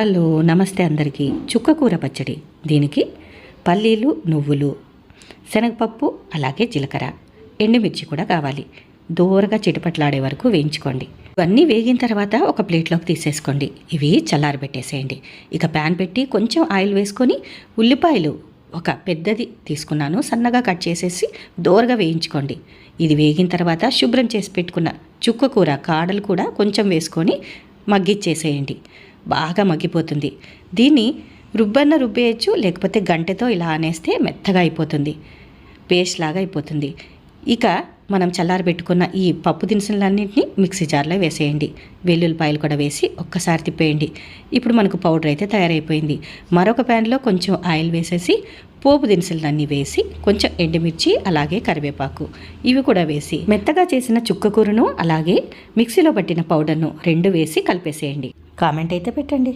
Hello నమస్తే అందరికీ. చుక్కకూర పచ్చడి. దీనికి పల్లీలు నువ్వులు శనగపప్పు అలాగే జీలకర్ర. ఎండుమిర్చి కూడా కావాలి. దూరగా చిటపట్లాడే వరకు వేయించుకోండి. ఇవన్నీ వేగిన తర్వాత ఒక ప్లేట్లోకి తీసేసుకోండి. ఇవి చల్లారబెట్టేసేయండి. ఇక ప్యాన్ పెట్టి కొంచెం ఆయిల్ వేసుకొని ఉల్లిపాయలు ఒక పెద్దది తీసుకున్నాను. సన్నగా కట్ చేసేసి దోరగా వేయించుకోండి. ఇది వేగిన తర్వాత శుభ్రం చేసి పెట్టుకున్న చుక్కకూర కాడలు కూడా కొంచెం వేసుకొని మగ్గిచ్చేసేయండి. బాగా మగ్గిపోతుంది. దీన్ని రుబ్బన్న రుబ్బేయచ్చు లేకపోతే గంటెతో ఇలా అనేస్తే మెత్తగా అయిపోతుంది. పేస్ట్ లాగా అయిపోతుంది. ఇక మనం చల్లారబెట్టుకున్న ఈ పప్పు దినుసులన్నింటినీ మిక్సీ జార్లో వేసేయండి. వెల్లుల్లిపాయలు కూడా వేసి ఒక్కసారి తిప్పేయండి. ఇప్పుడు మనకు పౌడర్ అయితే తయారైపోయింది. మరొక ప్యాన్లో కొంచెం ఆయిల్ వేసేసి పోపు దినుసులన్నీ వేసి కొంచెం ఎండుమిర్చి అలాగే కరివేపాకు ఇవి కూడా వేసి మెత్తగా చేసిన చుక్కకూరను అలాగే మిక్సీలో పట్టిన పౌడర్ను రెండు వేసి కలిపేసేయండి. కామెంట్ అయితే పెట్టండి.